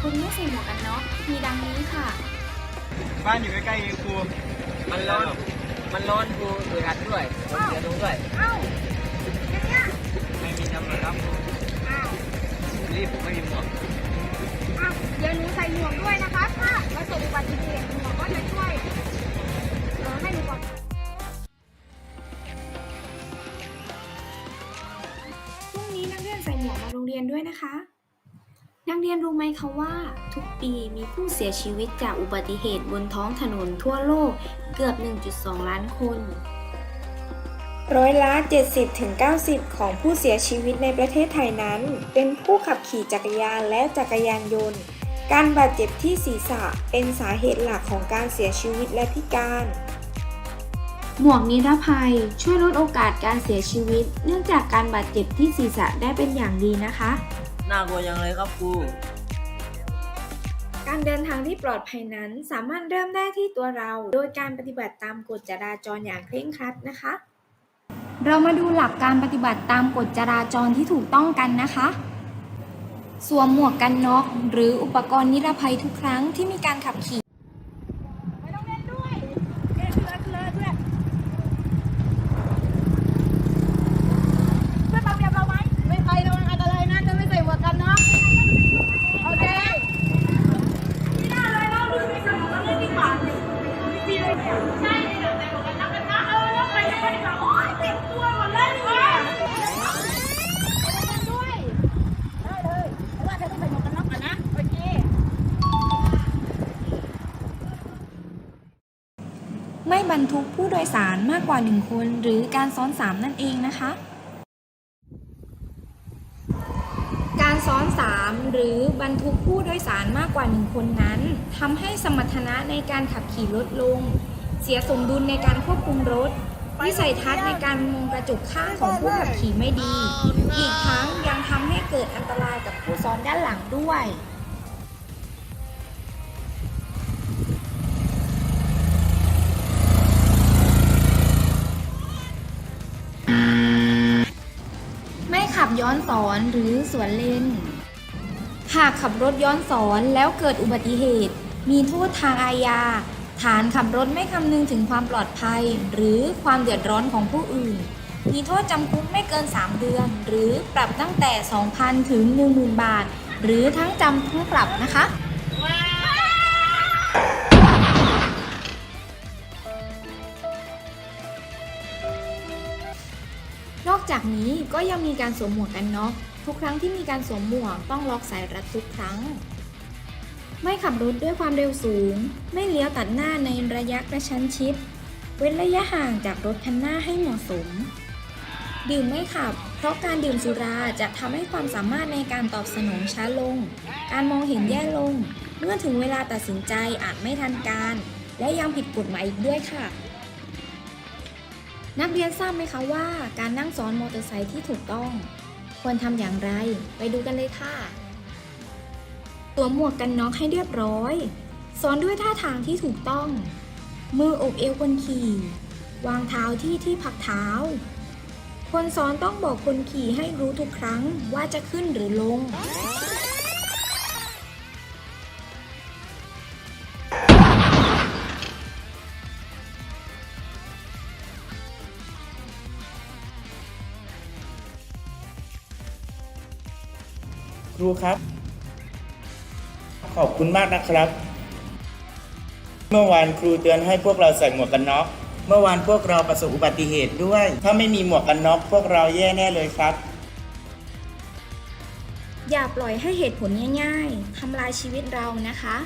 คนไม่ใส่หมวกกันน็อกมีดังนี้ค่ะ บ้านอยู่ใกล้ๆเองครูมันร้อน มันร้อนกูอึดอัดด้วยผมเสียตรงด้วย เอ้าอย่างเงี้ยไม่มีน้ำมันครับอ้าวรีบผมไม่มีหมวกอ้าวเดี๋ยวหนูใส่หมวกด้วยนะคะ ถ้าประสบอุบัติเหตุหมวกก็จะช่วยเอ่อให้หนูปลอดภัยพรุ่งนี้นักเรียนใส่หมวกมาโรงเรียนด้วยนะคะ นักเรียนรู้ไหมคะว่า ทุกปีมีผู้เสียชีวิตจากอุบัติเหตุบนท้องถนนทั่วโลกเกือบ 1.2 ล้านคน ร้อยละ 70-90 ของผู้เสียชีวิตในประเทศไทยนั้น เป็นผู้ขับขี่จักรยานและจักรยานยนต์ การบาดเจ็บที่ศีรษะเป็นสาเหตุหลักของการเสียชีวิตและพิการ หมวกนิรภัยช่วยลดโอกาสการเสียชีวิต เนื่องจากการบาดเจ็บที่ศีรษะได้เป็นอย่างดีนะคะ น่ากลัวยังเลยครับครู การเดินทางที่ปลอดภัยนั้นสามารถเริ่มได้ที่ตัวเรา โดยการปฏิบัติตามกฎจราจรอย่างเคร่งครัดนะคะ เรามาดูหลักการปฏิบัติตามกฎจราจรที่ถูกต้องกันนะคะ สวมหมวกกันน็อกหรืออุปกรณ์นิรภัยทุกครั้งที่มีการขับขี่ ไม่บรรทุกผู้โดยสารมากกว่า 1 คน หรือการซ้อน 3 นั่นเองนะคะ การซ้อน 3 หรือบรรทุกผู้โดยสารมากกว่า 1 คนนั้นทำให้สมรรถนะในการขับขี่ลดลง เสียสมดุลในการควบคุมรถวิสัยทัศน์ในการมองกระจกข้างของผู้ขับขี่ไม่ดี อีกทั้งยังทำให้เกิดอันตรายกับผู้ซ้อนด้านหลังด้วย ขับย้อนสอนหรือสวนเลน หากขับรถย้อนสอนแล้วเกิดอุบัติเหตุ มีโทษทางอาญา ฐานขับรถไม่คำนึงถึงความปลอดภัย หรือความเดือดร้อนของผู้อื่น มีโทษจำคุกไม่เกิน 3 เดือน หรือปรับตั้งแต่ 2,000 ถึง 10,000 บาท หรือทั้งจำทั้งปรับนะคะ นอกจากนี้ก็ยังมีการสวมหมวกกันน็อกทุกครั้งที่มีการสวมหมวกต้องล็อกสายรัดทุกครั้ง ไม่ขับรถด้วยความเร็วสูง ไม่เลี้ยวตัดหน้าในระยะกระชั้นชิด เว้นระยะห่างจากรถคันหน้าให้เหมาะสม ดื่มไม่ขับ เพราะการดื่มสุราจะทำให้ความสามารถในการตอบสนองช้าลง การมองเห็นแย่ลง เมื่อถึงเวลาตัดสินใจอาจไม่ทันการ และยังผิดกฎหมายอีกด้วยค่ะ นักเรียนทราบไหมคะว่า การนั่งซ้อนมอเตอร์ไซค์ที่ถูกต้อง ควรทำอย่างไร ไปดูกันเลยค่ะสวมหมวกกันน็อกให้เรียบร้อย ซ้อนด้วยท่าทางที่ถูกต้อง มืออบเอวคนขี่ วางเท้าที่ที่พักเท้า คนซ้อนต้องบอกคนขี่ให้รู้ทุกครั้งว่าจะขึ้นหรือลง ครูครับ ขอบคุณมากนะครับ เมื่อวานครูเตือนให้พวกเราใส่หมวกกันน็อก เมื่อวานพวกเราประสบอุบัติเหตุด้วย ถ้าไม่มีหมวกกันน็อกพวกเราแย่แน่เลยครับ อย่าปล่อยให้เหตุผลง่าย ๆทำลายชีวิตเรานะคะ